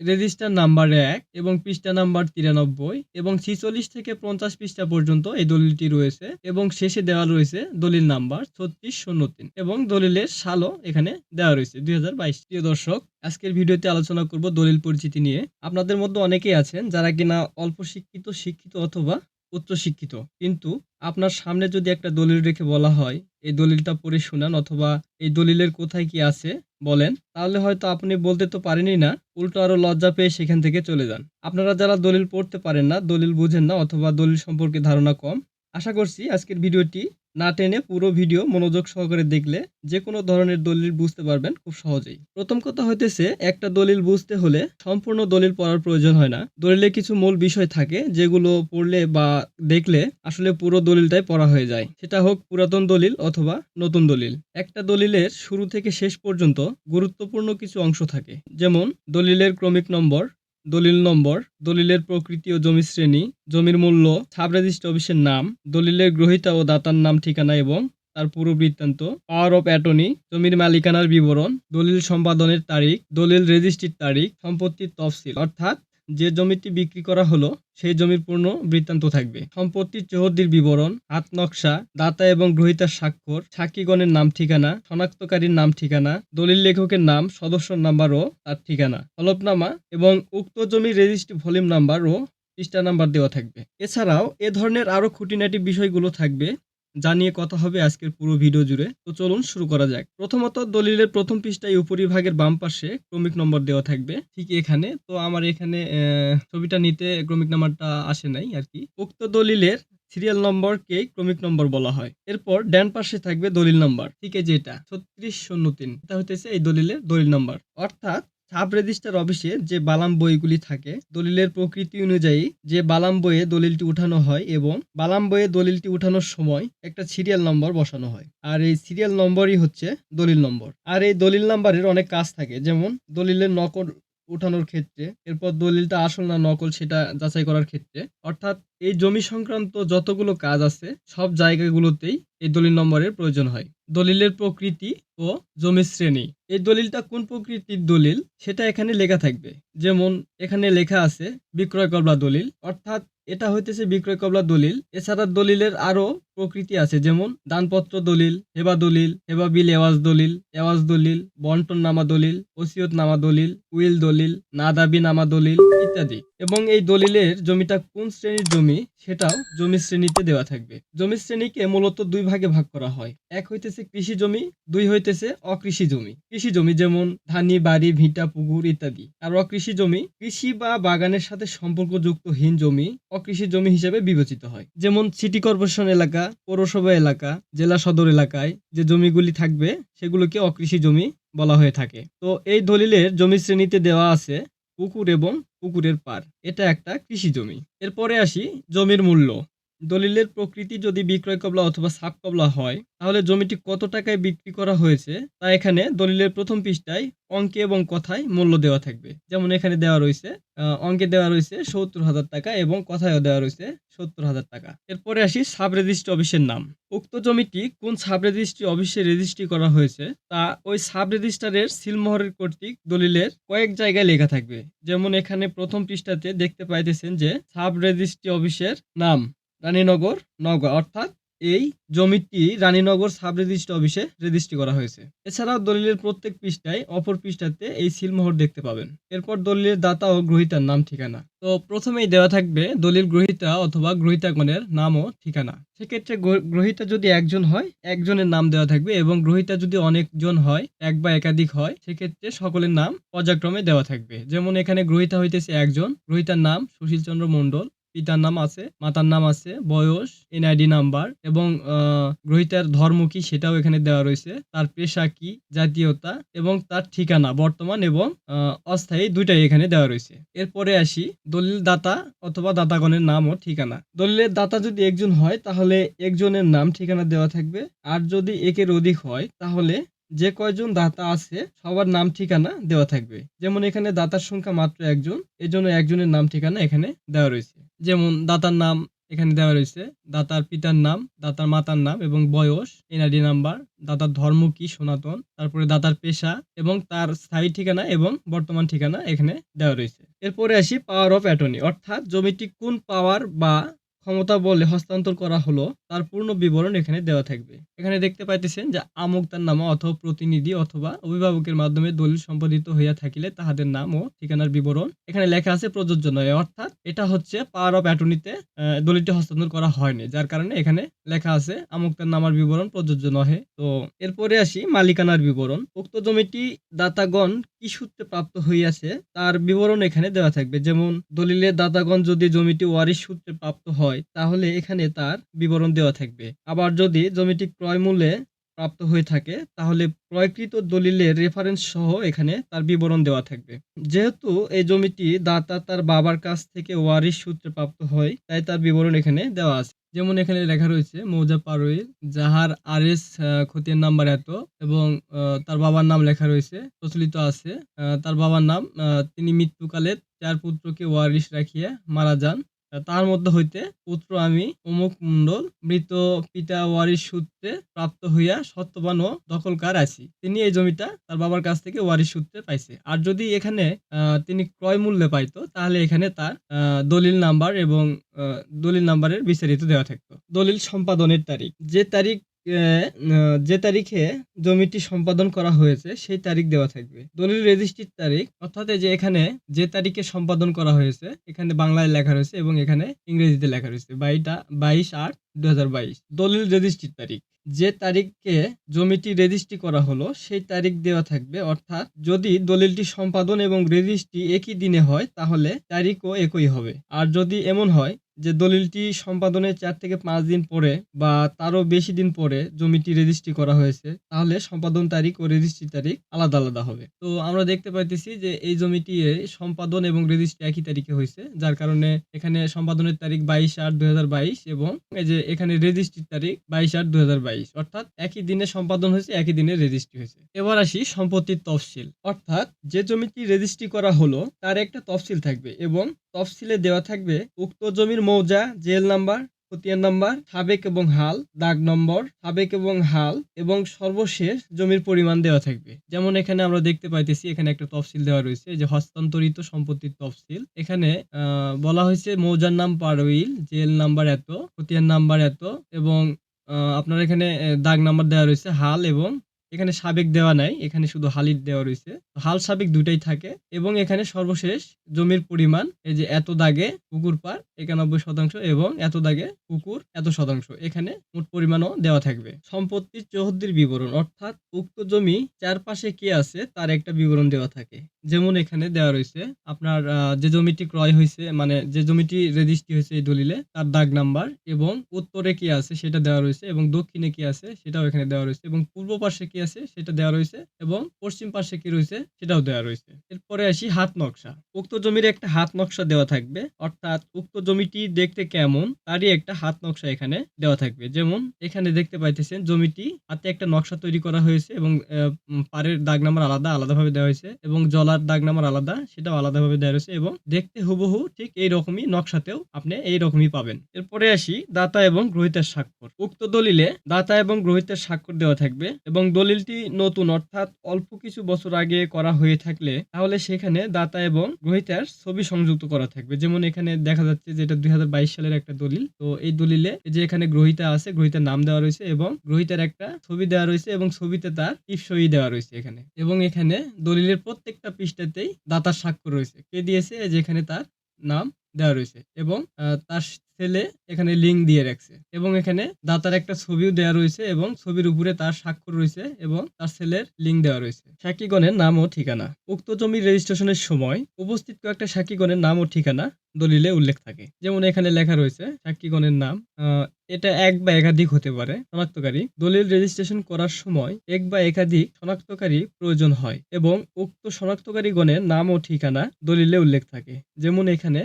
Register number এক এবং পৃষ্ঠা নাম্বার তিরানব্বই এবং ছিচল্লিশ থেকে পঞ্চাশ পৃষ্ঠা পর্যন্ত এই দলিলটি রয়েছে এবং শেষে দেওয়া রয়েছে দলিল নাম্বার ছত্রিশ শূন্য তিন এবং দলিলের সালও এখানে দেওয়া রয়েছে দুই হাজার বাইশ। প্রিয় দর্শক, আজকের ভিডিওতে আলোচনা করব দলিল পরিচিতি নিয়ে। আপনাদের মধ্যে অনেকেই আছেন যারা কিনা অল্প শিক্ষিত শিক্ষিত অথবা উচ্চ শিক্ষিত। কিন্তু আপনার সামনে যদি একটা দলিল রেখে বলা হয়, এই দলিলটা পড়ে শোনান অথবা এই দলিলের কোথায় কি আছে বলেন, তাহলে হয়তো আপনি বলতে তো পারেনই না, উল্টো আরও লজ্জা পেয়ে সেখান থেকে চলে যান। আপনারা যারা দলিল পড়তে পারেন না, দলিল বুঝেন না অথবা দলিল সম্পর্কে ধারণা কম, আশা করছি আজকের ভিডিওটি না টেনে পুরো ভিডিও মনোযোগ সহকারে দেখলে যে কোনো ধরনের দলিল বুঝতে পারবেন খুব সহজেই। প্রথম কথা হইতেছে, একটা দলিল বুঝতে হলে সম্পূর্ণ দলিল পড়ার প্রয়োজন হয় না। দলিলে কিছু মূল বিষয় থাকে যেগুলো পড়লে বা দেখলে আসলে পুরো দলিলটাই পড়া হয়ে যায়। সেটা হোক পুরাতন দলিল অথবা নতুন দলিল। একটা দলিলের শুরু থেকে শেষ পর্যন্ত গুরুত্বপূর্ণ কিছু অংশ থাকে। যেমন, দলিলের ক্রমিক নম্বর দলিল নম্বর, দলিলের প্রকৃতি ও জমি শ্রেণি, জমির মূল্য, সাব রেজিস্ট্রি অফিসের নাম, দলিলের গ্রহীতা ও দাতার নাম, ঠিকানা এবং তার পুরো বৃত্তান্ত, পাওয়ার অফ অ্যাটর্নি, জমির মালিকানার বিবরণ, দলিল সম্পাদনের তারিখ, দলিল রেজিস্ট্রির তারিখ, সম্পত্তির তফসিল, অর্থাৎ যে জমিটি বিক্রি করা হলো, সেই জমির পূর্ণ বৃত্তান্ত থাকবে। সম্পত্তির চৌহদ্দির বিবরণ, হাত নকশা, দাতা এবং গ্রহীতার স্বাক্ষর, সাক্ষীগণের নাম ঠিকানা, শনাক্তকারীর নাম ঠিকানা, দলিল লেখকের নাম, সদস্যর নাম্বার ও তার ঠিকানা, হলফনামা এবং উক্ত জমির রেজিস্ট্রি ভলিউম নাম্বার ও পৃষ্ঠা নাম্বার দেওয়া থাকবে। এছাড়াও এ ধরনের আরও খুঁটিনাটি বিষয়গুলো থাকবে যা নিয়ে কথা হবে আজকের পুরো ভিডিও জুড়ে। তো চলুন শুরু করা যাক। প্রথমত দলিলের প্রথম পৃষ্ঠায় উপরিভাগের বাম পাশে ক্রমিক নম্বর দেওয়া থাকবে। ঠিক এখানে। তো আমার এখানে ছবিটা নিতে ক্রমিক নাম্বারটা আসে নাই আর কি। উক্ত দলিলের সিরিয়াল নম্বরকেই ক্রমিক নম্বর বলা হয়। এরপর ড্যান পাশে থাকবে দলিল নম্বর। ঠিক এই যেটা ছত্রিশ শূন্য তিন। এটা হইতেছে এই দলিলের দলিল নম্বর। অর্থাৎ সাব রেজিস্টার অফিসে যে বালাম বইগুলি থাকে, দলিলের প্রকৃতি অনুযায়ী যে বালাম বইয়ে দলিলটি উঠানো হয় এবং বালাম বইয়ে দলিলটি উঠানোর সময় একটা সিরিয়াল নম্বর বসানো হয়। আর এই সিরিয়াল নম্বরই হচ্ছে দলিল নম্বর। আর এই দলিল নাম্বারের অনেক কাজ থাকে, যেমন দলিলের নকল উঠানোর ক্ষেত্রে, এরপর দলিলটা আসল না নকল সেটা যাচাই করার ক্ষেত্রে। অর্থাৎ এই জমি সংক্রান্ত যতগুলো কাজ আছে, সব জায়গাগুলোতেই এই দলিল নম্বরের প্রয়োজন হয়। দলিলের প্রকৃতি ও জমির শ্রেণি। এই দলিলটা কোন প্রকৃতির দলিল, সেটা এখানে লেখা থাকবে। যেমন এখানে লেখা আছে, বিক্রয় করবা দলিল। অর্থাৎ এটা হইতেছে বিক্রয় কবলা দলিল। এছাড়া দলিলের আরও প্রকৃতি আছে, যেমন দানপত্র দলিল, হেবা দলিল, হেবা বিল, এওয়াজ দলিল এওয়াজ দলিল, বন্টন নামা দলিল, ওসিয়ত নামা দলিল, উইল দলিল, নাদাবি নামা দলিল ইত্যাদি। এবং এই দলিলের জমিটা কোন শ্রেণির জমি সেটাও জমি শ্রেণীতে দেওয়া থাকবে। জমি শ্রেণীকে মূলত দুই ভাগে ভাগ করা হয়। এক হইতেছে কৃষি জমি, দুই হইতেছে অকৃষি জমি। কৃষি জমি যেমন ধানি, বাড়ি, ভিটা, পুকুর ইত্যাদি। আর অকৃষি জমি কৃষি বা বাগানের সাথে সম্পর্কযুক্ত হীন জমি অকৃষি জমি হিসেবে বিবেচিত হয়। যেমন সিটি কর্পোরেশন এলাকা, পৌরসভা এলাকা, জেলা সদর এলাকায় যে জমিগুলি থাকবে সেগুলোকে অকৃষি জমি বলা হয়ে থাকে। তো এই দলিলের জমি শ্রেণীতে দেওয়া আছে পুকুর এবং পুকুরের পার এটা একটা কৃষি জমি। এরপরে আসি জমির মূল্য। দলিলের প্রকৃতি যদি বিক্রয় কবলা অথবা সাব কবলা হয়, তাহলে জমিটি কত টাকায় বিক্রি করা হয়েছে, তা এখানে দলিলের প্রথম পৃষ্ঠায় অঙ্কে এবং কথায় মূল্য দেওয়া থাকবে। যেমন এখানে দেওয়া রয়েছে অঙ্কে দেওয়া রয়েছে সত্তর হাজার টাকা এবং কথায়ও দেওয়া রয়েছে সত্তর হাজার টাকা। এরপরে আসি সাব রেজিস্ট্রি অফিসের নাম। উক্ত জমিটি কোন সাব রেজিস্ট্রি অফিসে রেজিস্ট্রি করা হয়েছে, তা ওই সাব রেজিস্ট্রারের সিলমোহরের কর্তৃক দলিলের কয়েক জায়গায় লেখা থাকবে। যেমন এখানে প্রথম পৃষ্ঠাতে দেখতে পাইতেছেন যে সাব রেজিস্ট্রি অফিসের নাম। রানীনগর নগর, অর্থাৎ এই জমিটি রানীনগর সাব রেজিস্ট্রি অফিসে রেজিস্ট্রি করা হয়েছে। এছাড়াও দলিলের প্রত্যেক পৃষ্ঠায় অপর পৃষ্ঠাতে এই সিলমোহর দেখতে পাবেন। এরপর দলিলের দাতা ও গ্রহীতার নাম, ঠিকানা। তো প্রথমেই দেওয়া থাকবে দলিল গ্রহীতা অথবা গ্রহীতাগণের নাম ও ঠিকানা। সেক্ষেত্রে গ্র- গ্রহীতা যদি একজন হয়, একজনের নাম দেওয়া থাকবে এবং গ্রহীতা যদি অনেকজন হয়, এক বা একাধিক হয়, সেক্ষেত্রে সকলের নাম পর্যায়ক্রমে দেওয়া থাকবে। যেমন এখানে গ্রহীতা হইতেছে একজন, গ্রহীতার নাম সুশীল চন্দ্র মণ্ডল পিতার নাম আছে, মাতার নাম আছে, বয়স, এনআইডি নাম্বার এবং গ্রহীতার ধর্ম কি সেটাও এখানে দেওয়া রয়েছে। তার পেশা কি, জাতীয়তা এবং তার ঠিকানা বর্তমান এবং অস্থায়ী দুইটাই এখানে দেওয়া রয়েছে। এরপরে আসি দলিল দাতা অথবা দাতাগণের নাম ও ঠিকানা। দলিলের দাতা যদি একজন হয়, তাহলে একজনের নাম ঠিকানা দেওয়া থাকবে। আর যদি একের অধিক হয়, তাহলে যে কয়জন দাতা আছে সবার নাম ঠিকানা দেওয়া থাকবে যেমন এখানে দাতার সংখ্যা মাত্র একজন এজন্য একজনের নাম ঠিকানা এখানে দেওয়া রয়েছে যেমন দাতার নাম এখানে দেওয়া রয়েছে দাতার পিতার নাম, দাতার মাতার নাম এবং বয়স, এনআইডি নাম্বার, দাতার ধর্ম কি সনাতন, তারপরে দাতার পেশা এবং তার স্থায়ী ঠিকানা এবং বর্তমান ঠিকানা এখানে দেওয়া রয়েছে। এরপরে আসি পাওয়ার অফ অ্যাটর্নি অর্থাৎ জমিটি কোন পাওয়ার বা ক্ষমতা বলে হস্তান্তর করা হলো, তার পূর্ণ বিবরণ এখানে দেওয়া থাকবে। এখানে দেখতে পাইতেছেন যে আমুক তার নামা অথবা প্রতিনিধি অথবা অভিভাবকের মাধ্যমে দলিল সম্পাদিত হইয়া থাকিলে তাহাদের নাম ও ঠিকানার বিবরণ এখানে লেখা আছে প্রযোজ্য নয়। অর্থাৎ এটা হচ্ছে পাওয়ার অফ অ্যাটর্নিতে দলিলটি হস্তান্তর করা হয়নি, যার কারণে এখানে লেখা আছে আমুক তার নামার বিবরণ প্রযোজ্য নহে। তো এরপরে আসি মালিকানার বিবরণ। উক্ত জমিটি দাতাগণ কি সূত্রে প্রাপ্ত হইয়াছে, তার বিবরণ এখানে দেওয়া থাকবে। যেমন দলিলের দাতাগণ যদি জমিটি ওয়ারিশ সূত্রে প্রাপ্ত হয় তাহলে এখানে তার বিবরণ দেওয়া থাকবে। আবার যদি জমিটি ক্রয় মূল্যে প্রাপ্ত হয়ে থাকে, তাহলে ক্রয়কৃত দলিলের রেফারেন্স সহ এখানে তার বিবরণ দেওয়া থাকবে। যেহেতু এই জমিটি দাতা তার বাবার কাছ থেকে ওয়ারিশ সূত্রে প্রাপ্ত হয়, তাই তার বিবরণ এখানে দেওয়া আছে। যেমন এখানে লেখা রয়েছে, মৌজা পারুইল যাহার আর এস খতিয়ান নাম্বার এত এবং তার বাবার নাম লেখা রয়েছে, প্রচলিত আছে। তার বাবার নাম তিনি মৃত্যুকালে চার পুত্রকে ওয়ারিশ রাখিয়া মারা যান। তার মধ্যে হইতে পুত্র আমি অমুক মণ্ডল, মৃত পিতা ওয়ারিশ সূত্রে প্রাপ্ত হইয়া সত্যবান ও দখলকার আছি। তিনি এই জমিটা তার বাবার কাছ থেকে ওয়ারিশ সূত্রে পাইছে। আর যদি এখানে তিনি ক্রয় মূল্যে পাইতো, তাহলে এখানে তার দলিল নাম্বার এবং দলিল নাম্বারের বিস্তারিত দেওয়া থাকতো। দলিল সম্পাদনের তারিখ। যে তারিখ যে তারিখে জমিটি সম্পাদন করা হয়েছে, সেই তারিখ দেওয়া থাকবে। দলিল রেজিস্ট্রির তারিখ, অর্থাৎ যে এখানে যে তারিখে সম্পাদন করা হয়েছে, এখানে বাংলায় লেখা রয়েছে এবং এখানে ইংরেজিতে লেখা রয়েছে, বাইটা, বাইশ আট দু দলিল রেজিস্ট্রির তারিখ, যে তারিখে জমিটি রেজিস্ট্রি করা হলো, সেই তারিখ দেওয়া থাকবে, অর্থাৎ যদি দলিলটি সম্পাদন এবং রেজিস্ট্রি একই দিনে হয়, তাহলে তারিখও একই হবে। আর যদি এমন হয় যে দলিলটি সম্পাদনের চার থেকে পাঁচ দিন পরে বা তারও বেশি দিন পরে জমিটি রেজিস্ট্রি করা হয়েছে, তাহলে সম্পাদন তারিখ ও রেজিস্ট্রি তারিখ আলাদা আলাদা হবে। তো আমরা দেখতে পাইতেছি যে এই জমিটি সম্পাদন এবং রেজিস্ট্রি একই তারিখে হয়েছে, যার কারণে এখানে সম্পাদনের তারিখ বাইশ আট দুই এবং এই যে এখানে রেজিস্ট্রির তারিখ বাইশ আট দুই অর্থাৎ একই দিনে সম্পাদন হয়েছে, একই দিনে রেজিস্ট্রি হয়েছে। এবার আসি সম্পত্তির তফসিল। অর্থাৎ যে জমিটি রেজিস্ট্রি করা হলো, তার একটা তফসিল থাকবে এবং তফসিলে দেওয়া থাকবে, উক্ত জমির মৌজা, জেল নাম্বার, খতিয়ান নাম্বার, সাবেক এবং হাল, দাগ নম্বর, সাবেক এবং হাল, এবং সর্বশেষ জমির পরিমাণ দেওয়া থাকবে। যেমন এখানে আমরা দেখতে পাইতেছি, এখানে একটা তফসিল দেওয়া রয়েছে যে হস্তান্তরিত সম্পত্তির তফসিল। এখানে বলা হয়েছে মৌজার নাম পারউইল জেল নাম্বার এত, খতিয়ান নাম্বার এত, এবং আপনার এখানে দাগ নাম্বার দেওয়া রয়েছে, হাল এবং এখানে সাবেক দেওয়া নাই, এখানে শুধু হালির দেওয়া রয়েছে। হাল সাবেক দুটাই থাকে এবং এখানে সর্বশেষ জমির পরিমাণ, এই যে এত দাগে পুকুর পার একানব্বই শতাংশ এবং এত দাগে পুকুর এত শতাংশ, এখানে মোট পরিমাণও দেওয়া থাকবে। সম্পত্তির চৌহদ্দির বিবরণ, অর্থাৎ উক্ত জমি চারপাশে কে আছে তার একটা বিবরণ দেওয়া থাকে। যেমন এখানে দেওয়া রয়েছে, আপনার যে জমিটি ক্রয় হয়েছে মানে যে জমিটি রেজিস্ট্রি হয়েছে এই দলিলে, তার দাগ নাম্বার এবং উত্তরে কি আছে সেটা দেওয়া রয়েছে এবং দক্ষিণে কি আছে সেটাও এখানে দেওয়া রয়েছে এবং পূর্ব পাশে কি আছে সেটা দেওয়া রয়েছে এবং পশ্চিম পাশে কি রয়েছে সেটাও দেওয়া রয়েছে। এরপরে আসি হাত নকশা। উক্ত জমির একটা হাত নকশা দেওয়া থাকবে, অর্থাৎ উক্ত জমিটি দেখতে কেমন তারই একটা হাত নকশা এখানে দেওয়া থাকবে। যেমন এখানে দেখতে পাইতেছেন জমিটি হাতে একটা নকশা তৈরি করা হয়েছে এবং পাড়ের দাগ নাম্বার আলাদা, আলাদাভাবে দেওয়া হয়েছে এবং জলার দাগ নাম্বার আলাদা, সেটাও আলাদাভাবে দেওয়া রয়েছে এবং দেখতে হুবহু ঠিক এই রকমই নকশাতেও আপনি এই রকমই পাবেন। এরপরে আসি দাতা এবং গ্রহিতার স্বাক্ষর। উক্ত দলিলে দাতা এবং গ্রহিতার স্বাক্ষর দেওয়া থাকবে এবং দলিলটি নতুন, অর্থাৎ অল্প কিছু বছর আগে করা হয়ে থাকলে তাহলে সেখানে দাতা এবং গ্রহিতার ছবি সংযুক্ত করা থাকবে। যেমন এখানে দেখা যাচ্ছে যে এটা দুই হাজার বাইশ সালের একটা দলিল। তো এই দলিলে যে এখানে গ্রহিতা আছে, গ্রহিতার নাম দেওয়া রয়েছে এবং গ্রহিতার একটা ছবি দেওয়া রয়েছে এবং ছবিতে তার টিপসই দেওয়া রয়েছে এখানে। এবং এখানে দলিলের প্রত্যেকটা পৃষ্ঠাতেই দাতার স্বাক্ষর রয়েছে। কে দিয়েছে? যেখানে তার নাম দেওয়া রয়েছে এবং তার ছেলে এখানে লিঙ্ক দিয়ে রাখছে এবং এখানে দাতার একটা ছবিও দেওয়া রয়েছে এবং ছবির উপরে তার স্বাক্ষর রয়েছে এবং তার ছেলের লিঙ্ক দেওয়া রয়েছে। সাক্ষীগণের নাম ও ঠিকানা। উক্ত জমির রেজিস্ট্রেশনের সময় উপস্থিত কয়েকটা সাক্ষীগণের নাম ও ঠিকানা দলিলে উল্লেখ থাকে। যেমন এখানে লেখা রয়েছে, সাক্ষীগণের নাম এটা এক বা একাধিক হতে পারে, শনাক্তকারী। দলিল রেজিস্ট্রেশন করার সময় এক বা একাধিক শনাক্তকারী প্রয়োজন হয় এবং উক্ত শনাক্তকারী গণের নাম ও ঠিকানা দলিলে উল্লেখ থাকে। যেমন এখানে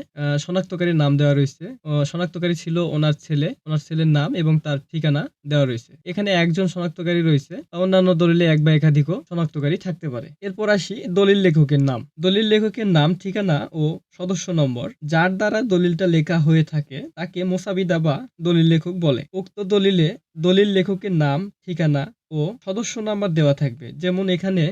শনাক্তকারীর নাম দেওয়া রয়েছে শনাক্তকারী ছিল ওনার ছেলে, ওনার ছেলের নাম এবং তার ঠিকানা দেওয়া রয়েছে। এখানে একজন শনাক্তকারী রয়েছে অন্যান্য দলিলে এক বা একাধিকও শনাক্তকারী থাকতে পারে। এরপর আসি দলিল লেখকের নাম। দলিল লেখকের নাম, ঠিকানা ও সদস্য নম্বর যার দ্বারা দলিলটা লেখা হয়ে থাকে, তাকে মোসাবিদা বা দলিল লেখক বলে। উক্ত দলিলে দলিল লেখকের নাম, ঠিকানা ও সদস্য নাম্বার দেওয়া থাকবে। যেমন এখানে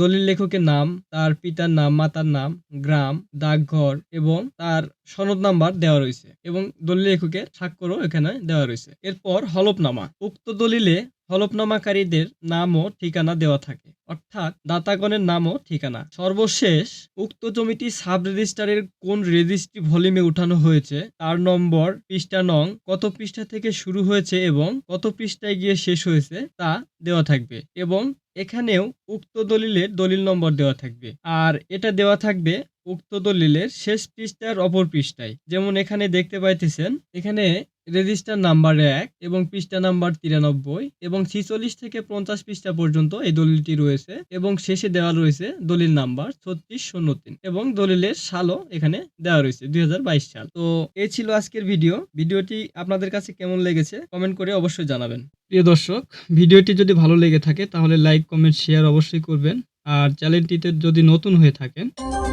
দলিল লেখকের নাম, তার পিতার নাম, মাতার নাম, গ্রাম, ডাকঘর এবং তার সনদ নাম্বার দেওয়া রয়েছে এবং দলিল লেখকের স্বাক্ষরও এখানে দেওয়া রয়েছে। এরপর হলফনামা। উক্ত দলিলে হলফনামাকারীদের নাম ও ঠিকানা দেওয়া থাকে। অর্থাৎ দাতাগণের নাম ও ঠিকানা। সর্বশেষ, উক্ত জমিটি সাব রেজিস্টারের কোন রেজিস্ট্রি ভলিউমে উঠানো হয়েছে, তার নম্বর পৃষ্ঠা নং কত পৃষ্ঠা থেকে শুরু হয়েছে এবং কত পৃষ্ঠায় গিয়ে শেষ হয়েছে তা দেওয়া থাকবে এবং এখানেও উক্ত দলিলের দলিল নম্বর দেওয়া থাকবে। আর এটা দেওয়া থাকবে উক্ত দলিলের শেষ পৃষ্ঠার অপর পৃষ্ঠায়। যেমন এখানে দেখতে পাইতেছেন, এখানে রেজিস্টার নাম্বার এক এবং পৃষ্ঠা নাম্বার তিরানব্বই এবং ছিচল্লিশ থেকে পঞ্চাশ পৃষ্ঠা পর্যন্ত এই দলিলটি রয়েছে এবং শেষে দেওয়া রয়েছে দলিল নাম্বার ছত্রিশ শূন্য তিন এবং দলিলের সালও এখানে দেওয়া রয়েছে দু হাজার বাইশ সাল। তো এ ছিল আজকের ভিডিও। ভিডিওটি আপনাদের কাছে কেমন লেগেছে কমেন্ট করে অবশ্যই জানাবেন। প্রিয় দর্শক, ভিডিওটি যদি ভালো লেগে থাকে তাহলে লাইক, কমেন্ট, শেয়ার অবশ্যই করবেন। আর চ্যানেলটিতে যদি নতুন হয়ে থাকেন,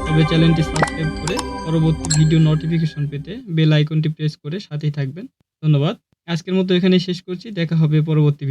তবে চ্যানেলটি সাবস্ক্রাইব করে পরবর্তী ভিডিও নোটিফিকেশন পেতে বেল আইকনটি প্রেস করে সাথেই থাকবেন। ধন্যবাদ। আজকের মতো এখানে শেষ করছি। দেখা হবে পরবর্তী